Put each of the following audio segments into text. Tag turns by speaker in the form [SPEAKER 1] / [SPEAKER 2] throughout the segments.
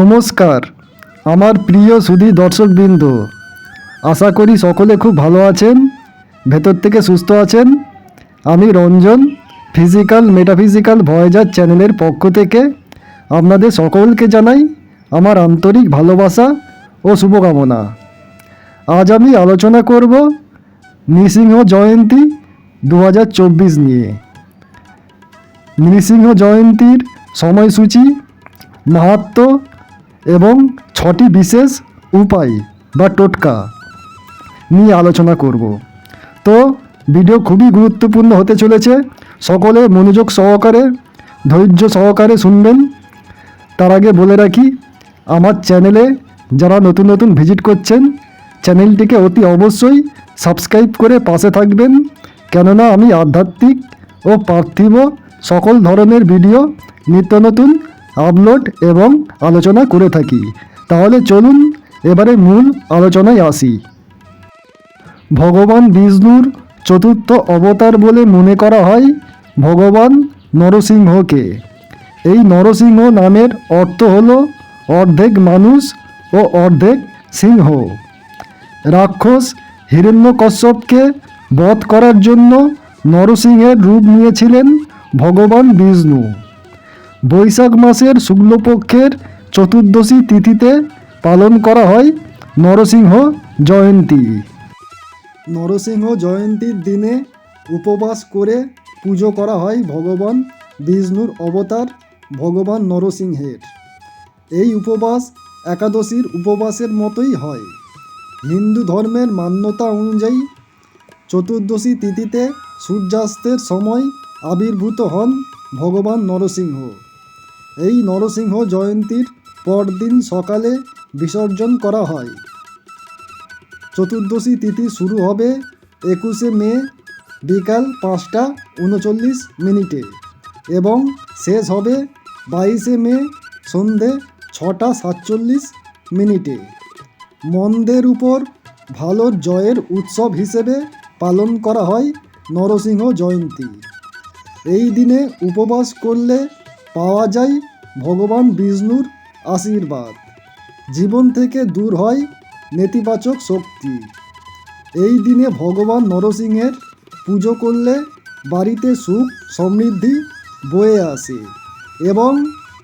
[SPEAKER 1] নমস্কার। আমার প্রিয় সুধী দর্শকবৃন্দ, আশা করি সকলে খুব ভালো আছেন, ভেতর থেকে সুস্থ আছেন। আমি রঞ্জন ফিজিক্যাল মেটাফিজিক্যাল ভয়েজার চ্যানেলের পক্ষ থেকে আপনাদের সকলকে জানাই আমার আন্তরিক ভালোবাসা ও শুভকামনা। আজ আমি আলোচনা করব নৃসিংহ জয়ন্তী দু হাজার চব্বিশ নিয়ে। নৃসিংহ জয়ন্তীর সময়সূচি, মাহাত্ম এবং ছটি বিশেষ উপায় বা টোটকা নিয়ে আলোচনা করব। তো ভিডিও খুবই গুরুত্বপূর্ণ হতে চলেছে। সকলে মনোযোগ সহকারে, ধৈর্য সহকারে শুনবেন। তার আগে বলে রাখি, আমার চ্যানেলে যারা নতুন নতুন ভিজিট করছেন, চ্যানেলটিকে অতি অবশ্যই সাবস্ক্রাইব করে পাশে থাকবেন। কেননা আমি আধ্যাত্মিক ও পার্থিব সকল ধরনের ভিডিও নিত্য নতুন আপলোড এবং আলোচনা করে থাকি। তাহলে চলুন এবারে মূল আলোচনায় আসি। ভগবান বিষ্ণুর চতুর্থ অবতার বলে মনে করা হয় ভগবান নরসিংহকে। এই নরসিংহ নামের অর্থ হল অর্ধেক মানুষ ও অর্ধেক সিংহ। রাক্ষস হিরণ্যকশ্যপকে বধ করার জন্য নরসিংহের রূপ নিয়েছিলেন ভগবান বিষ্ণু। বৈশাখ মাসের শুক্লপক্ষের চতুর্দশী তিথিতে পালন করা হয় নরসিংহ জয়ন্তী। নরসিংহ জয়ন্তীর দিনে উপবাস করে পুজো করা হয় ভগবান বিষ্ণুর অবতার ভগবান নরসিংহের। এই উপবাস একাদশীর উপবাসের মতোই হয়। হিন্দু ধর্মের মান্যতা অনুযায়ী চতুর্দশী তিথিতে সূর্যাস্তের সময় আবির্ভূত হন ভগবান নরসিংহ। এই নরসিংহ জয়ন্তীর পরদিন সকালে বিসর্জন করা হয়। চতুর্দশী তিথি শুরু হবে একুশে মে বিকাল পাঁচটা উনচল্লিশ মিনিটে এবং শেষ হবে বাইশে মে সন্ধে ছটা সাতচল্লিশ মিনিটে। মন্দের উপর ভালো জয়ের উৎসব হিসেবে পালন করা হয় নরসিংহ জয়ন্তী। এই দিনে উপবাস করলে পাওয়া যায় ভগবান বিষ্ণুর আশীর্বাদ। জীবন থেকে দূর হয় নেতিবাচক শক্তি। এই দিনে ভগবান নরসিংহের পুজো করলে বাড়িতে সুখ সমৃদ্ধি বয়ে আসে এবং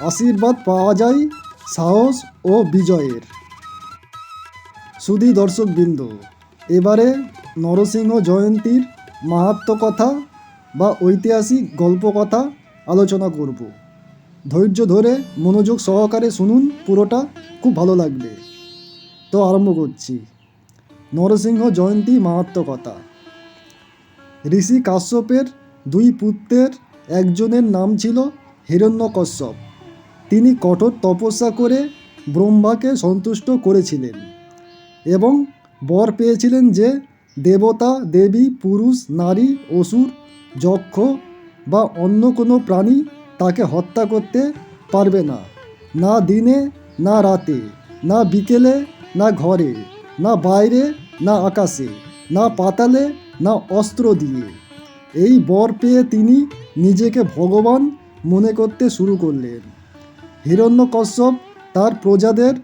[SPEAKER 1] আশীর্বাদ পাওয়া যায় সাহস ও বিজয়ের। সুধী দর্শকবৃন্দ, এবারে নরসিংহ জয়ন্তীর মাহাত্ম কথা বা ঐতিহাসিক গল্পকথা আলোচনা করব। ধৈর্য ধরে মনোযোগ সহকারে শুনুন, পুরোটা খুব ভালো লাগবে। তো আরম্ভ করছি। নরসিংহ জয়ন্তী মাহাত্মকতা ঋষি কাশ্যপের দুই পুত্রের একজনের নাম ছিল হিরণ্যকশ্যপ। তিনি কঠোর তপস্যা করে ব্রহ্মাকে সন্তুষ্ট করেছিলেন এবং বর পেয়েছিলেন যে দেবতা, দেবী, পুরুষ, নারী, অসুর, যক্ষ বা অন্য কোনো প্রাণী তাকে হত্যা করতে পারবে না। না দিনে, না রাতে, না বিকেলে, না ঘরে, না বাইরে, না আকাশে, না পাতালে, না অস্ত্র দিয়ে। এই বর পেয়ে তিনি নিজেকে ভগবান মনে করতে শুরু করলেন। হিরণ্যকশ্যপ তার প্রজাদের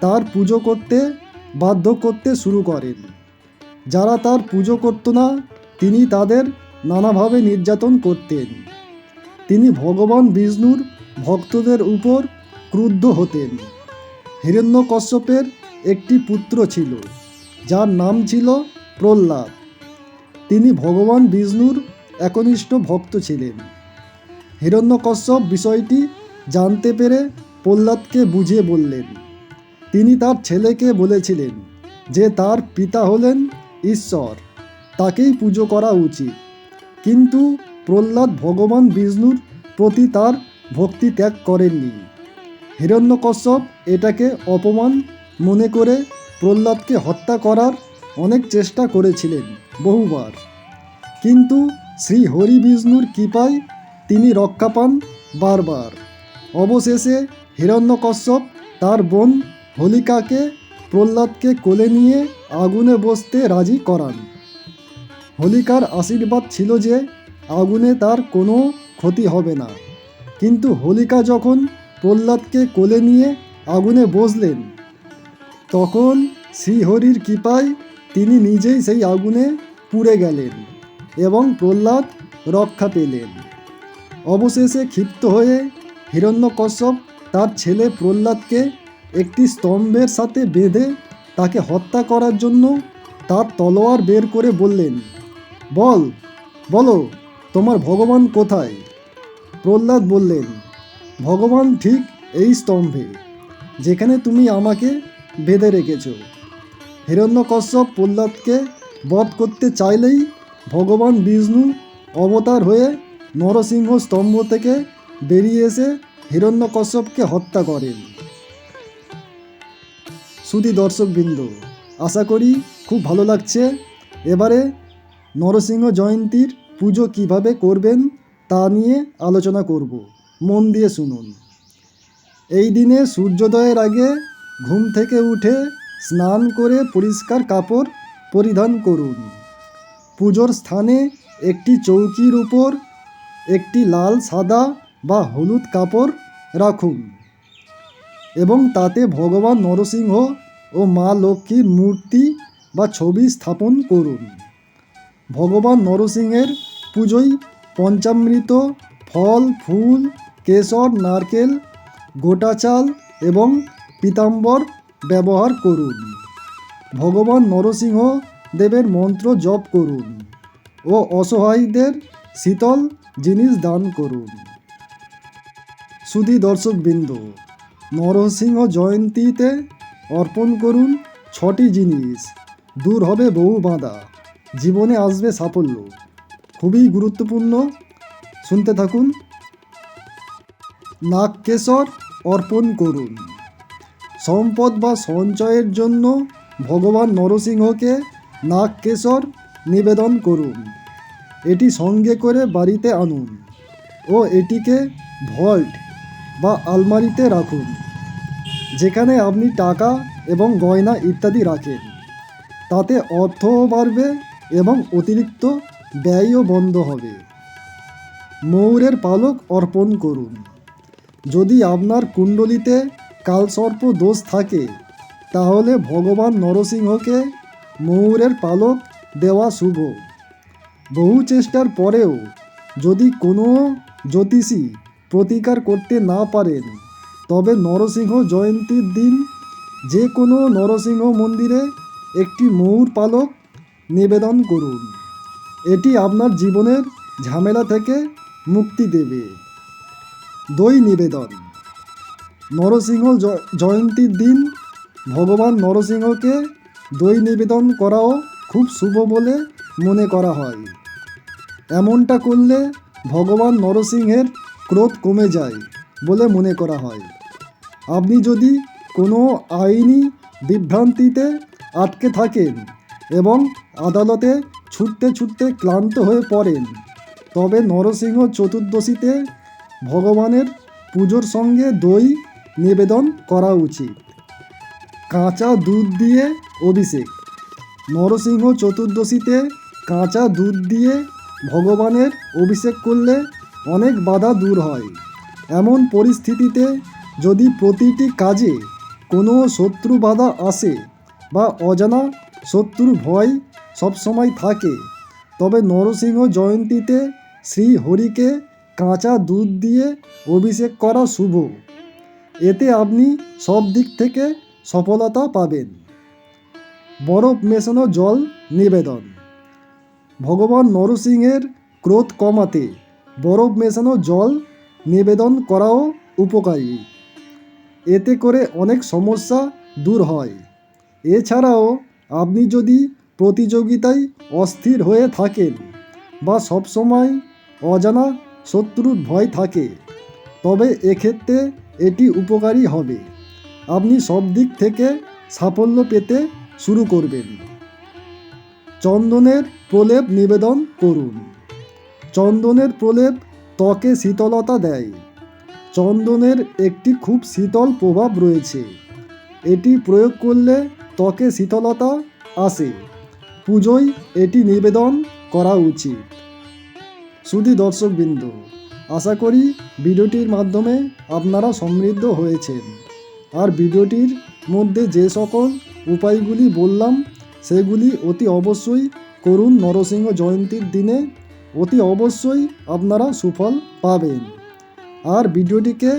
[SPEAKER 1] তার পুজো করতে বাধ্য করতে শুরু করেন। যারা তার পুজো করত না, তিনি তাদের নানাভাবে নির্যাতন করতেন। তিনি ভগবান বিষ্ণুর ভক্তদের উপর ক্রুদ্ধ হতেন। হিরণ্যকশ্যপের একটি পুত্র ছিল, যার নাম ছিল প্রহ্লাদ। তিনি ভগবান বিষ্ণুর একনিষ্ঠ ভক্ত ছিলেন। হিরণ্যকশ্যপ বিষয়টি জানতে পেরে প্রহ্লাদকে বুঝিয়ে বললেন, তিনি তার ছেলেকে বলেছিলেন যে তার পিতা হলেন ঈশ্বর, তাকেই পুজো করা উচিত। কিন্তু প্রহ্লাদ ভগবান বিষ্ণুর প্রতি তার ভক্তি ত্যাগ করেননি। হিরণ্যকশ্যপ এটাকে অপমান মনে করে প্রহ্লাদকে হত্যা করার অনেক চেষ্টা করেছিলেন বহুবার। কিন্তু শ্রী হরি বিষ্ণুর কৃপায় তিনি রক্ষা পান বারবার। অবশেষে হিরণ্যকশ্যপ তার বোন হোলিকাকে প্রহ্লাদকে কোলে নিয়ে আগুনে বসতে রাজি করান। হোলিকার আশীর্বাদ ছিল যে আগুনে তার কোনো ক্ষতি হবে না। কিন্তু হোলিকা যখন প্রহ্লাদকে কোলে নিয়ে আগুনে বসলেন, তখন শ্রীহরির কৃপায় তিনি নিজেই সেই আগুনে পুড়ে গেলেন এবং প্রহ্লাদ রক্ষা পেলেন। অবশেষে ক্ষিপ্ত হয়ে হিরণ্যকশ্যপ তার ছেলে প্রহ্লাদকে একটি স্তম্ভের সাথে বেঁধে তাকে হত্যা করার জন্য তার তলোয়ার বের করে বললেন, বল, বলো তোমার ভগবান কোথায়? প্রহ্লাদ বললেন, ভগবান ঠিক এই স্তম্ভে, যেখানে তুমি আমাকে বেঁধে রেখেছ। হিরণ্যকশ্যপ প্রহ্লাদকে বধ করতে চাইলেই ভগবান বিষ্ণু অবতার হয়ে নরসিংহ স্তম্ভ থেকে বেরিয়ে এসে হিরণ্যকশ্যপকে হত্যা করেন। সুধী দর্শকবৃন্দ, আশা করি খুব ভালো লাগছে। এবারে নরসিংহ জয়ন্তীর পুজো কীভাবে করবেন তা নিয়ে আলোচনা করব। মন দিয়ে শুনুন। এই দিনে সূর্যোদয়ের আগে ঘুম থেকে উঠে স্নান করে পরিষ্কার কাপড় পরিধান করুন। পুজোর স্থানে একটি চৌকির উপর একটি লাল, সাদা বা হলুদ কাপড় রাখুন এবং তাতে ভগবান নরসিংহ ও মা লক্ষ্মীর মূর্তি বা ছবি স্থাপন করুন। ভগবান নরসিংহের পুজোয় পঞ্চামৃত, ফল, ফুল, কেশর, নারকেল, গোটা চাল এবং পীতাম্বর ব্যবহার করুন। ভগবান নরসিংহ দেবের মন্ত্র জপ করুন ও অসহায়ীদের শীতল জিনিস দান করুন। সুধী দর্শকবৃন্দ, নরসিংহ জয়ন্তীতে অর্পণ করুন ছটি জিনিস। দূর হবে বহু বাঁধা। জীবনে আসবে সাফল্য। খুবই গুরুত্বপূর্ণ। শুনতে থাকুন। নাগকেশর অর্পণ করুন। সম্পদ বা সঞ্চয়ের জন্য ভগবান নরসিংহকে নাগকেশর নিবেদন করুন। এটি সঙ্গে করে বাড়িতে আনুন ও এটিকে ভল্ট বা আলমারিতে রাখুন, যেখানে আপনি টাকা এবং গয়না ইত্যাদি রাখেন। তাতে অর্থও বাড়বে এবং অতিরিক্ত ব্যয়ও বন্ধ হবে। ময়ূরের পালক অর্পণ করুন। যদি আপনার কুণ্ডলিতে কালসর্প দোষ থাকে, তাহলে ভগবান নরসিংহকে ময়ূরের পালক দেওয়া শুভ। বহু চেষ্টার পরেও যদি কোনো জ্যোতিষী প্রতিকার করতে না পারেন, তবে নরসিংহ জয়ন্তীর দিন যে কোনো নরসিংহ মন্দিরে একটি ময়ূর পালক নিবেদন করুন। এটি আপনার জীবনের ঝামেলা থেকে মুক্তি দেবে। দই নিবেদন। নরসিংহ জয়ন্তীর দিন ভগবান নরসিংহকে দই নিবেদন করাও খুব শুভ বলে মনে করা হয়। এমনটা করলে ভগবান নরসিংহের ক্রোধ কমে যায় বলে মনে করা হয়। আপনি যদি কোনো আইনি বিভ্রান্তিতে আটকে থাকেন এবং আদালতে ছুটতে ছুটতে ক্লান্ত হয়ে পড়েন। তবে নরসিংহ চতুর্দশীতে ভগবানের পুজোর সঙ্গে দই নিবেদন করা উচিত। কাঁচা দুধ দিয়ে অভিষেক। নরসিংহ চতুর্দশীতে কাঁচা দুধ দিয়ে ভগবানের অভিষেক করলে অনেক বাধা দূর হয়। এমন পরিস্থিতিতে যদি প্রতিটি কাজে কোনো শত্রু বাধা আসে বা অজানা শত্রুর ভয় সবসময় থাকে। তবে নরসিংহ জয়ন্তীতে শ্রী হরিকে কাঁচা দুধ দিয়ে অভিষেক করা শুভ। এতে আপনি সব দিক থেকে সফলতা পাবেন। বরফ মেশানো জল নিবেদন। ভগবান নরসিংহের ক্রোধ কমাতে বরফ মেশানো জল নিবেদন করাও উপকারী। এতে করে অনেক সমস্যা দূর হয়। এছাড়াও আপনি যদি প্রতিযোগিতায় অস্থির হয়ে থাকেন বা সবসময় অজানা শত্রুর ভয় থাকে, তবে এক্ষেত্রে এটি উপকারী হবে। আপনি সব দিক থেকে সাফল্য পেতে শুরু করবেন। চন্দনের প্রলেপ নিবেদন করুন। চন্দনের প্রলেপ ত্বকে শীতলতা দেয়। চন্দনের একটি খুব শীতল প্রভাব রয়েছে। এটি প্রয়োগ করলে ত্বকে শীতলতা আসে। পুজোয় এটি নিবেদন করা উচিত। শুধু দর্শকবৃন্দ, আশা করি ভিডিওটির মাধ্যমে আপনারা সমৃদ্ধ হয়েছেন। আর ভিডিওটির মধ্যে যে সকল উপায়গুলি বললাম, সেগুলি অতি অবশ্যই করুন নরসিংহ জয়ন্তীর দিনে। অতি অবশ্যই আপনারা সুফল পাবেন। আর ভিডিওটিকে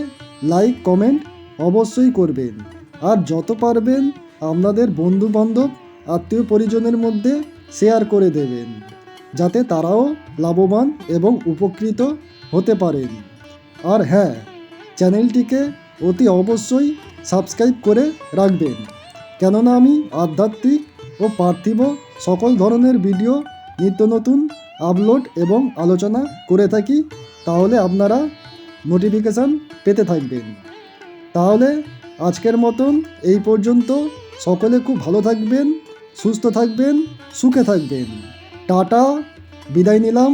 [SPEAKER 1] লাইক, কমেন্ট অবশ্যই করবেন। আর যত পারবেন আপনাদের বন্ধু বান্ধব আত্মীয় পরিজনের মধ্যে শেয়ার করে দেবেন, যাতে তারাও লাভবান এবং উপকৃত হতে পারেন। আর হ্যাঁ চ্যানেলটিকে অতি অবশ্যই সাবস্ক্রাইব করে রাখবেন, কেননা আমি আধ্যাত্মিক ও পার্থিব সকল ধরনের ভিডিও, নিত্য নতুন আপলোড এবং আলোচনা করে থাকি, তাহলে আপনারা নোটিফিকেশান পেতে থাকবেন। তাহলে আজকের মতন এই পর্যন্ত। সকলে খুব ভালো থাকবেন সুস্থ থাকবেন সুখে থাকবেন। টাটা বিদায় নিলাম।